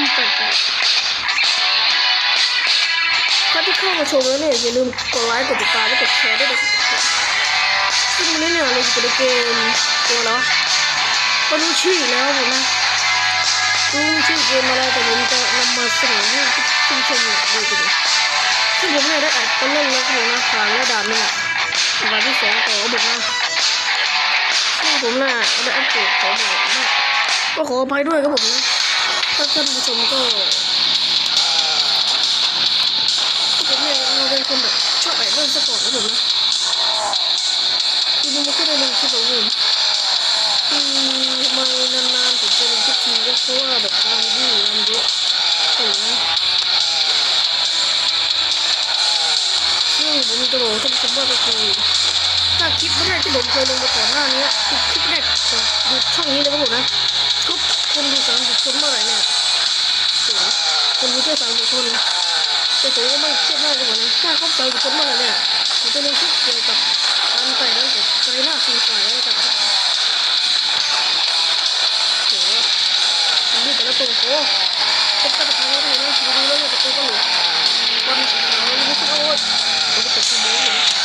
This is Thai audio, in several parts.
M88 ถ้าที่เข้ามาชมแล้วเนี่ยอย่าลืมกดไลค์กดติดตามและกดแชร์ด้วยนะครับซึ่งวันนี้เนี่ยเราจะไปเกมตัวแล้วก็รู้ชื่อแล้วผมนะรู้ชื่อเกมอะไรแต่ผมจะนำมาเสนอให้ผู้ชมเนี่ยดูกันเลยซึ่งผมเนี่ยได้อัดไปเล่นแล้วผมนะผ่านแล้วด่านนี่แหละด่านที่สองต่อผมนะซึ่งผมน่ะได้อัปเดตของผมนะก็ขออภัยด้วยครับผมนะ ถ้าท่านผู้ชมก็ผมเนี่ยเราเป็นคนแบบชอบแอบเล่นสปอร์ตนะผมนะคือมันไม่ค่อยได้ลงคลิปของผมคือมานานๆผมจะลงคลิปทีก็เพราะว่าแบบงานยุ่งงานเยอะถูกไหมซึ่งผมจะบอกท่านผู้ชมว่าก็คือถ้าคลิปแรกที่ผมเคยลงไปก่อนหน้านี้คือคลิปแรกของดูช่องนี้เลยครับผมนะ คนดูสามสิบคนเมื่อไหร่เนี่ยโอ้โหคนดูแค่สามสิบคนแต่ผมก็ไม่เครียดมากเลยนะถ้าเขาใส่คนเมื่อไรเนี่ยผมจะลงคลิปเกี่ยวกับการใส่แล้วแต่หน้าสีฝ่ายแล้วกันครับโหอันนี้แต่ละตัวโหก็กระตักแล้วเลยนะดูแล้วเนี่ยประตัวก็หลุดวันสุดท้ายไม่คิดว่าโอ๊ยผมจะตกทีนี้เลยเอ้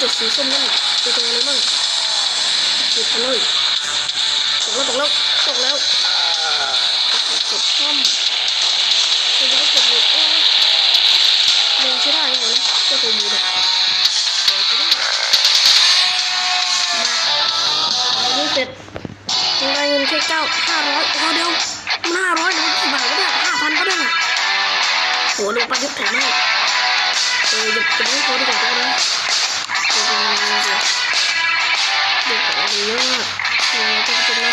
จุดสีส้มนั่นจะเป็นอะไรบ้างจุดกันเลยตกแล้วตกแล้วตกแล้วจุดส้มจะได้จุดหยุดเอ้ยเล็งใช้ได้เหรอเจ้าตัวนี้เนี่ยเดี๋ยวจะได้มาอันนี้เสร็จยังได้เงินแค่เก้าห้าร้อยพอเดียวห้าร้อยนะกี่บาทก็ได้ห้าพันก็ได้อะโหดูประยุทธ์แถมให้เออหยุดจะไม่พอดีกว่าได้นะ เดี๋ยวเดี๋ยอยอะมากเดี๋ยวจะเป็นนะ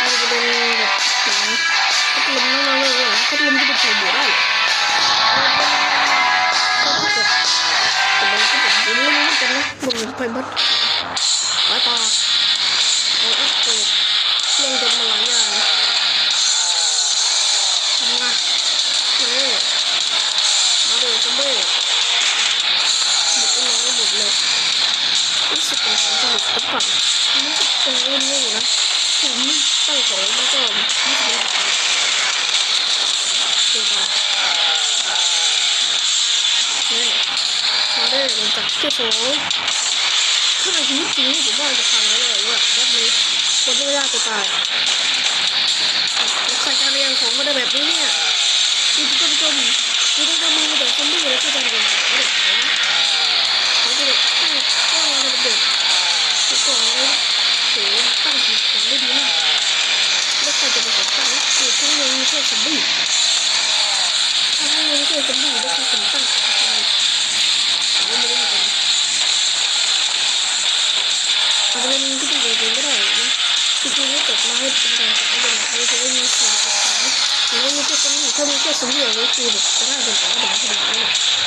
มันจะเป็นแบบหนังพัดลมนั่นเลยเหรอพัดลมจะเป็นใส่บัวได้แต่มันก็แบบไม่รู้เหมือนกันนะมันไปบัดไปต่อ สังจริตหรือเปล่ารู้สึกเป็นเรื่องนี้อยู่นะผมตั้งของแล้วก็ไม่ใช่แบบเกี่ยวกับนี่มาได้หลังจากที่สองถ้าในชีวิตจริงผมว่าจะพังแล้วเลยว่าแบบนี้คนที่ไม่ยากจะตายใครการเรียงของมาได้แบบนี้เนี่ยคือท่านผู้ชมคือต้องการมือแต่คนไม่เลยก็จะเป็นเด็กนะเขาจะเด็กตั้งก็อะไรเด็กแล้วก็โหตั้งขีดของได้ดีมากแล้วใครจะมาจัดตั้งคือทั้งยังมีแค่สมบูรณ์ทั้งยังมีแค่สมบูรณ์แล้วใคือคนตั้งขีดขอาไม่ได้กันอาจจะเป็นที่ดีจริงก็ได้นะจริงๆนี่ตกมาให้เป็นการจัดเป็นแบบนี้จะได้มีสิ่งที่ขายหรือว่ามีแค่สมองถ้ามีแค่สมองนี่คือแบบจะได้เป็นของแบบนี้เลย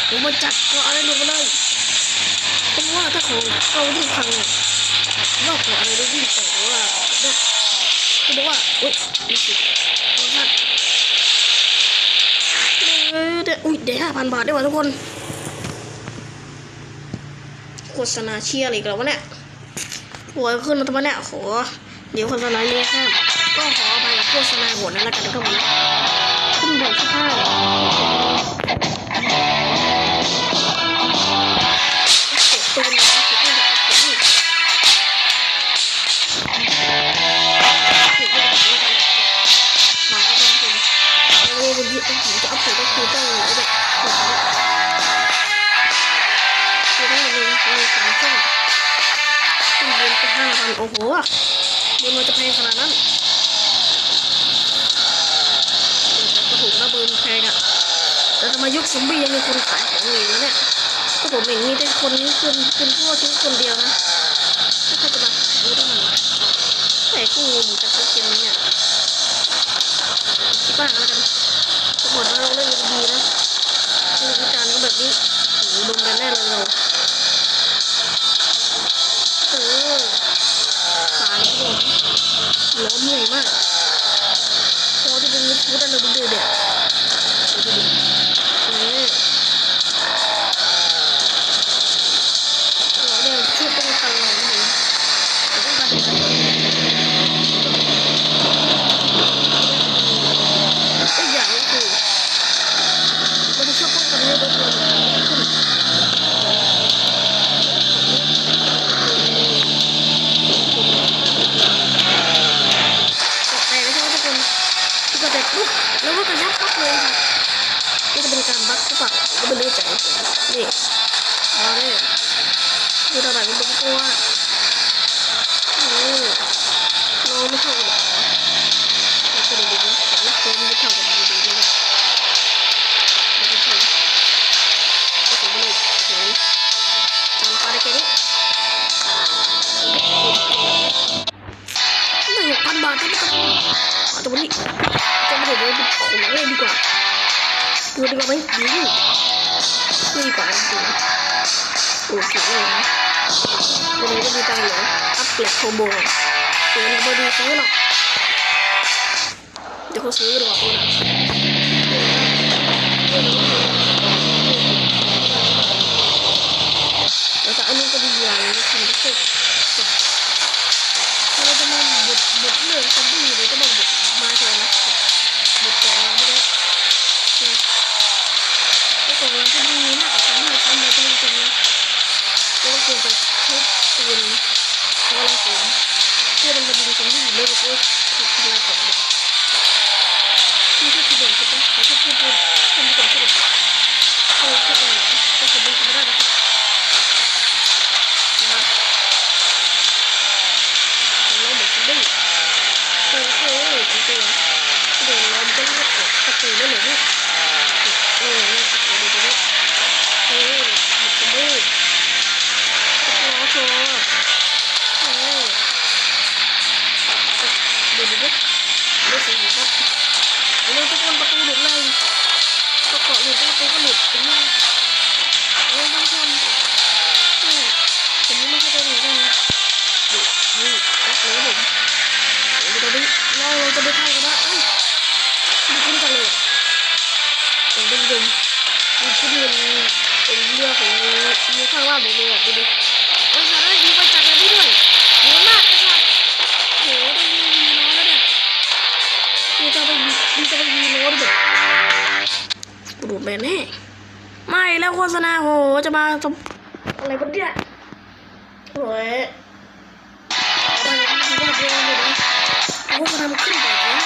ผมมาจัดก็อะไรลงมาเลยเพราะว่าถ้าของเอาที่พังเนี่ย อกจากอะไรได้ยิ่งแต่ว่าเนี่ยเขาบอกว่าอุ้ยมีสิเอาพลาดเออเดี๋ยวอุ้ยเดี๋ยวห้าพันบาทได้ว่ะทุกคน โฆษณาเชียร์อะไรกันวะเนี่ยโวยขึ้นมาทำไมเนี่ยโหเดี๋ยวโฆษณาเรียครับก็ขออภัยกับโฆษณาโหดนั่นละกันนะครับผมขึ้นแบบสภาว เดืนมันจะแพงขนาดนั้นก็ถูกระเบิดแพงอะแต่ทำไมยุคซอมบี้ยังมีคนขายของอยู่นะเนี่ย ก็ผมเห็นมีแต่คนนี้คุณคุณพวกชิ้นคนเดียวนะถ้าเขาจะมาขายไม่ได้มันแต่กูงงเหมือนกันเกมนี้เนี่ยคิดบ้างแล้วกันก็หมดแล้วเราเล่นดีนะคือวิจารณ์ก็แบบนี้โอ้โหดมกันแน่เลยเรา ร้อนเหนื่อยมากโอ้จะเป็นมุรมุดอันเดอร์เดอร์เด็ก ก็บโคโบเดี๋ยวเราไปดูซื้หน่อยเดี๋ยวเขาซื้อหรอกนะ โฆษณาโหจะมาทำอะไรกันเนี่ยโอ้ยโฆามัขึ้นแบบนี้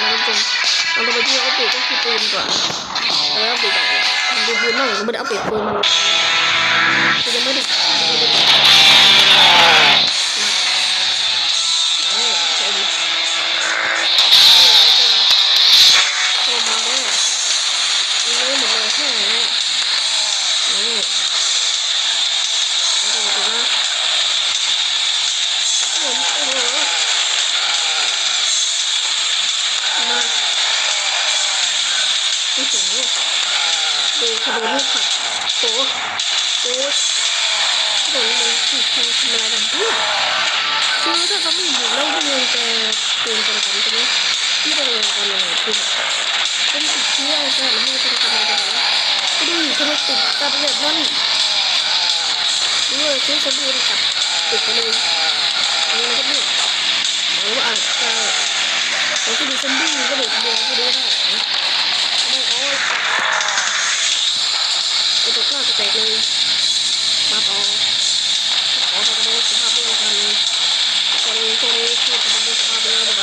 มันจริงมันไปที่อัปเดตก็คือปืนก่อนแล้วอัปเดตแบบดูปืนหน่อยมันไม่ได้อัปเดตปืนมันยังไม่ได้ ที่เป็นกำลังขึ้นเป็นติดเที่ยวสถานให้เป็นกำลังขึ้นก็ดูทำไมติดกับแบบนั่นด้วยซื้อสบู่กับติดกันเลยอันนี้ก็เนี่ยหรือว่าอาจจะเราจะดูซันดี้ก็เลยเดียวก็ได้ไม่เอายกระกหน้ากระแตกเลย มาต่อขอทำกระโสภาพเรื่องกันคนคนนี้คือทำกระสภาพเรื่องบบ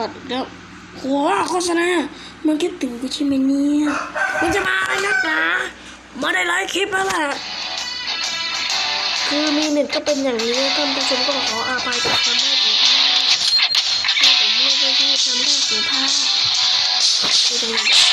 บัติแล้วหัวโฆษณามันคิดถึงกูใช่ไหมเนี่ยมันจะมาอะไรนักหนามาได้ไลฟ์คลิปแล้วแหละคือมีเน็ตก็เป็นอย่างนี้ท่านผู้ชมก็ขออาภัยกับความไม่ดีที่ผมเลือกที่ทำได้สีผ้าคือตรงนี้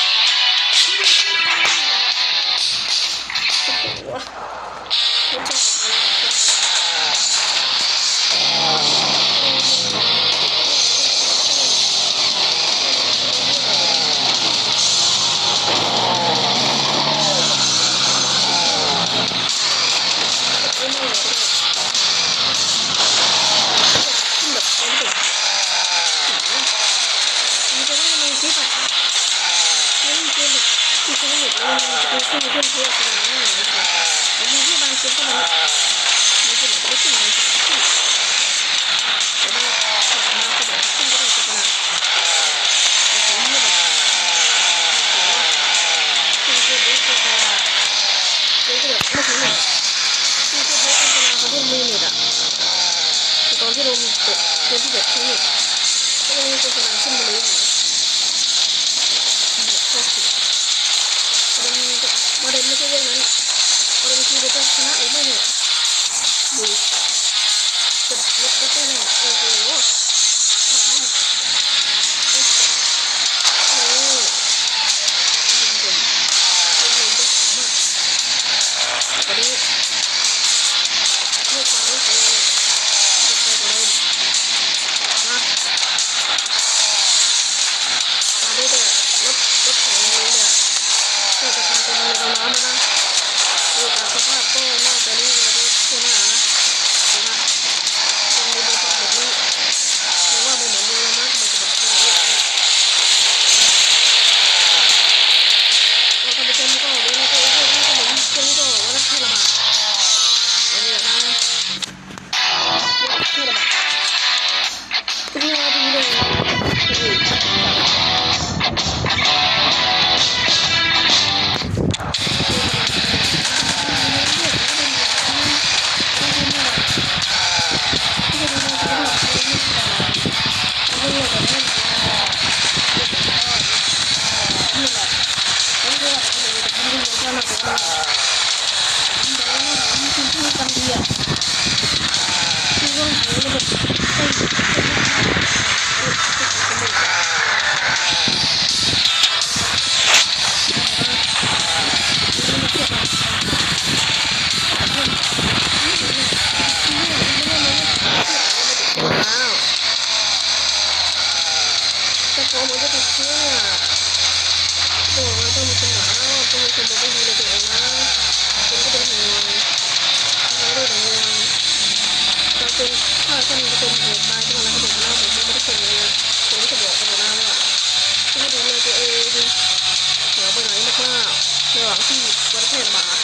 หว่างที่วัดแพร่ระบาด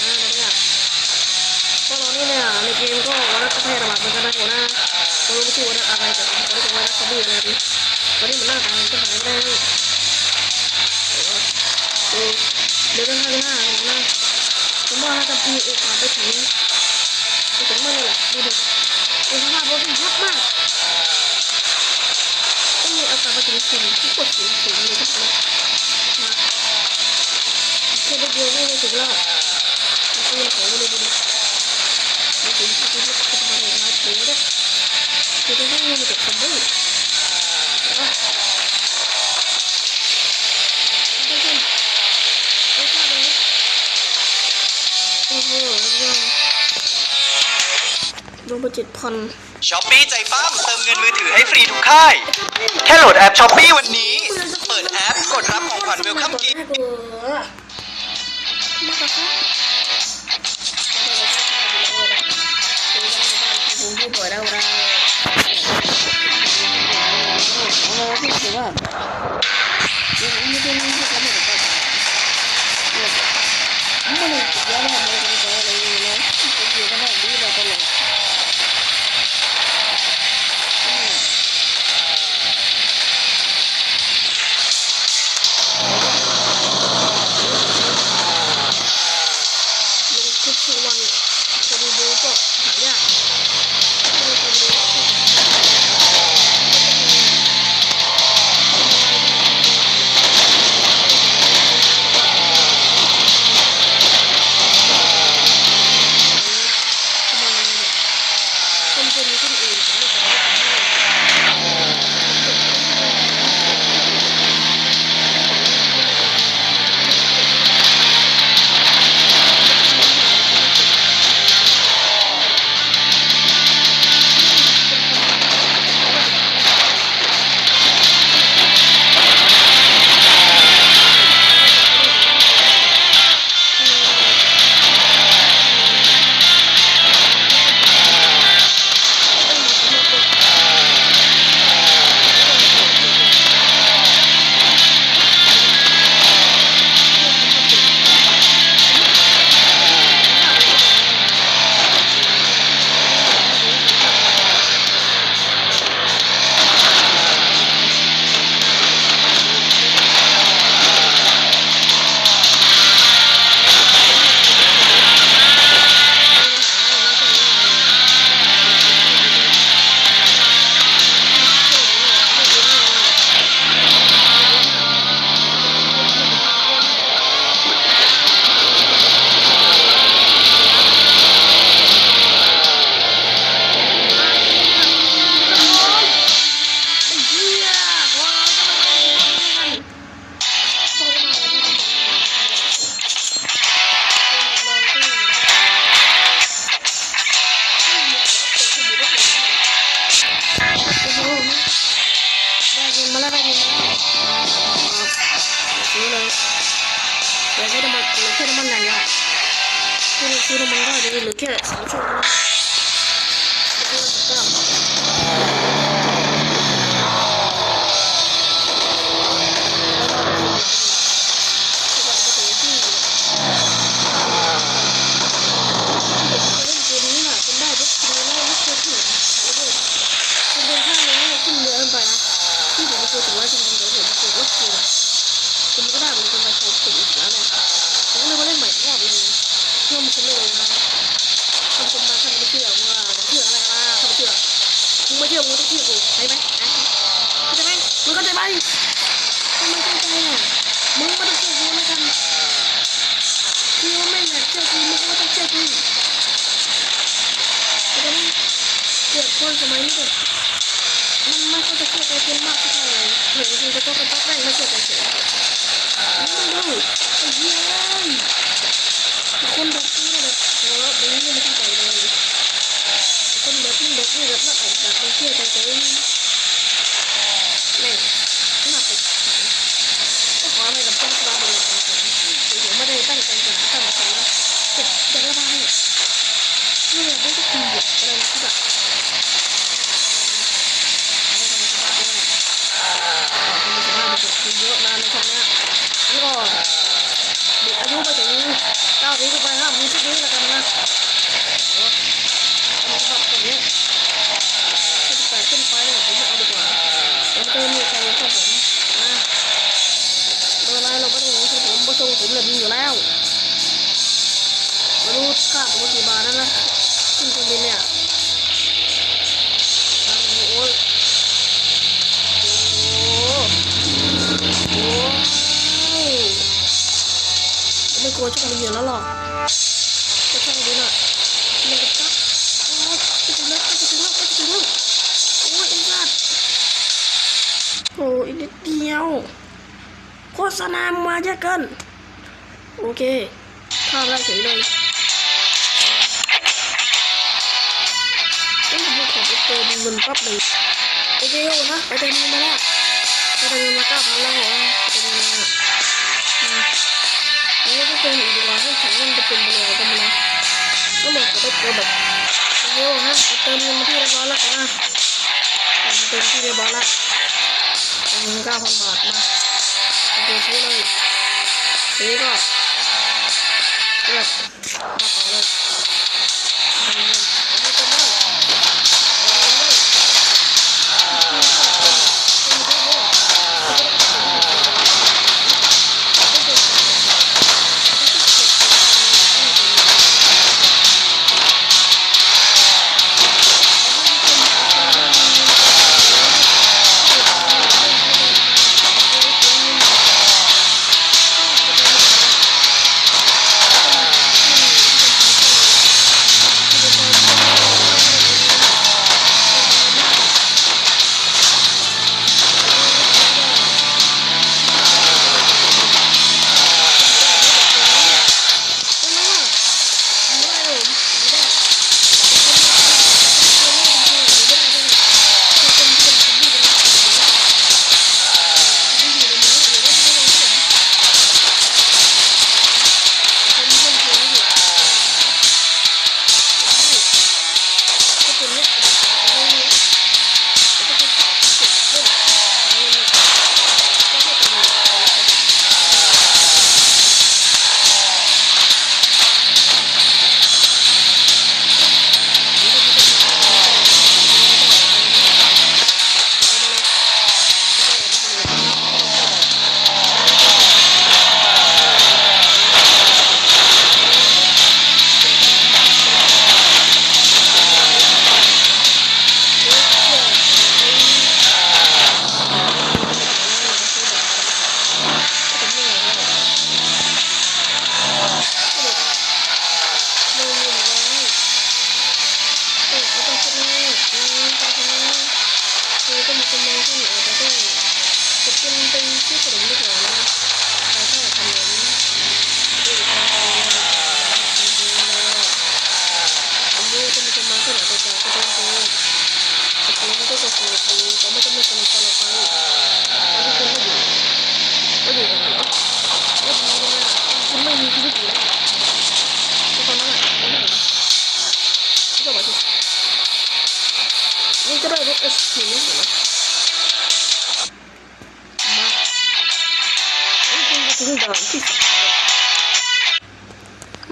นะตอนเนี้ยพวกเรานี่เนี่ยในเกมก็วัดแพร่ระบาดเหมือนกันนะหัวหน้าเราไม่ชื่อวัดอะไรแต่ผมก็จะวัดซอมบี้อะไรดิตอนนี้มันหน้าตามันก็หายไปได้เดี๋ยวเรื่องข้างหน้าหัวหน้าผมว่าถ้าจะมีโอกาสไปถึงไปถึงเมื่อไหร่แหละดูดิดูสภาพรถมันยับมากต้องมีอกาศมาถึงสูงที่กดสูงสูงเลยทุกคนมาแค่เดียวไม่ได้ถึงแล้วมันก็ยังขอเลยดูดิมาถึงที่ที่จะมาเลยมาถึงแล้วคือจะไม่มีมาจากคอมบี้นะทุกคนไม่ทราบเลยโอ้โหยังรวมไปเจ็ดพันช้อปปี้ใจปั้มเติมเงินมือถือให้ฟรีทุกค่าย แค่โหลดแอปช้อปปี้วันนี้ เปิดแอปกดรับของขวัญเวลคัมกิฟต์ มาครับผม ไม่กูใช่ไหมเข้าใจไหมมึงเข้าใจไหมถ้ามึงเข้าใจอะมึงไม่ต้องเชื่อกูแล้วกันคือว่าไม่อยากเชื่อกูมึงก็ต้องเชื่อกูแต่ก็เกิดคนสมัยนี้แบบมันไม่ค่อยจะเชื่อใจคนมากเท่าไหร่เห็นคนจะต้องกันต้องได้ไม่เชื่อใจเฉยนี่ดูไอ้เหี้ยคนแบบนี้แบบโอ้แบบนี้ไม่เข้าใจเลยคนแบบนี้แบบนี้แบบน่า ออกแแล้วไม่รู้ค่าตัวกี่บาทแล้วนะขึ้นเครื่องบินเนี่ยโอ้ยโอ้ยไม่กลัวช่องบินอยู่แล้วหรอกจะช่องบิน่ะเล่นกับจักโอ้ยไปถึงแล้วไปถึงแล้วไปถึงแล้วโอ้ยอินดัดโอ้ยนิดเดียวโฆษณามาเยอะเกิน โอเคข้ามได้เฉยเลยเอ้ยผมขอไปเติมเงินแป๊บหนึงโอเคโอ้นะไปเติมเงินมาแล้วไปเติมเงินมาเก้าพันแล้วเหรอเติมเงินมาอืมแล้วก็เป็นอีกว่าให้ฉันมันจะเป็นไปแล้วก็ไม่นะก็เหมือนกับตัวแบบโอเยอะฮะเติมเงินมาที่เรียบร้อยแล้วกันนะเติมที่เรียบร้อยแล้วเติมเงินเก้าพันบาทมาโอเคซื้อเลยซื้อก็ Yes.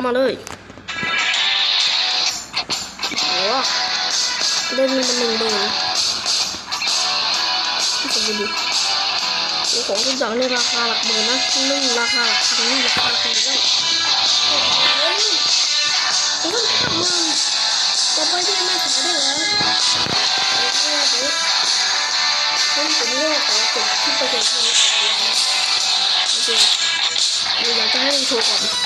มาเลยโอ้ได้มีมันหนึ่งเบอร์ที่จะไปดูของทุกอย่างในราคาหลักหมื่นนะนึ่งราคาหลักพันนี่ราคาหลักพันได้โอ้โหโอ้โหหมื่นต่อไปที่ไม่ขายได้แล้วผมผมเลือกขอจบที่ประเด็นที่นี้ก่อนนะโอเคเดี๋ยวอยากจะให้ดูโชว์ก่อน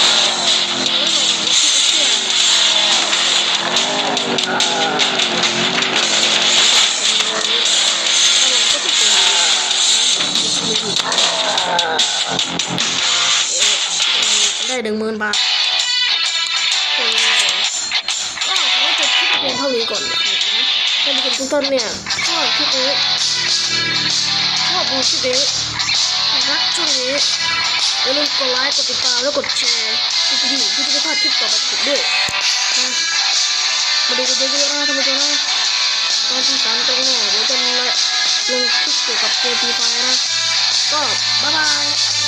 หนึ่งหมื่นบาทก็ขอจบคลิปเพียงเท่านี้ก่อนนะครับนะท่านผู้ชมทุกท่านเนี่ยชอบคลิปนี้ชอบดูคลิปนี้รักช่วงนี้อย่าลืมกดไลค์กดติดตามแล้วกดแชร์ติดกระดิ่จะพลาดคลิปต่อไปของด้วยนะมาดูกันเยอะๆนะท่านผู้ชมนะตอนที่สามตรงนี่ยเดี๋ยวจะลงคลิปเกี่ยวกับเกมฟรีไฟนะก็บ๊ายบาย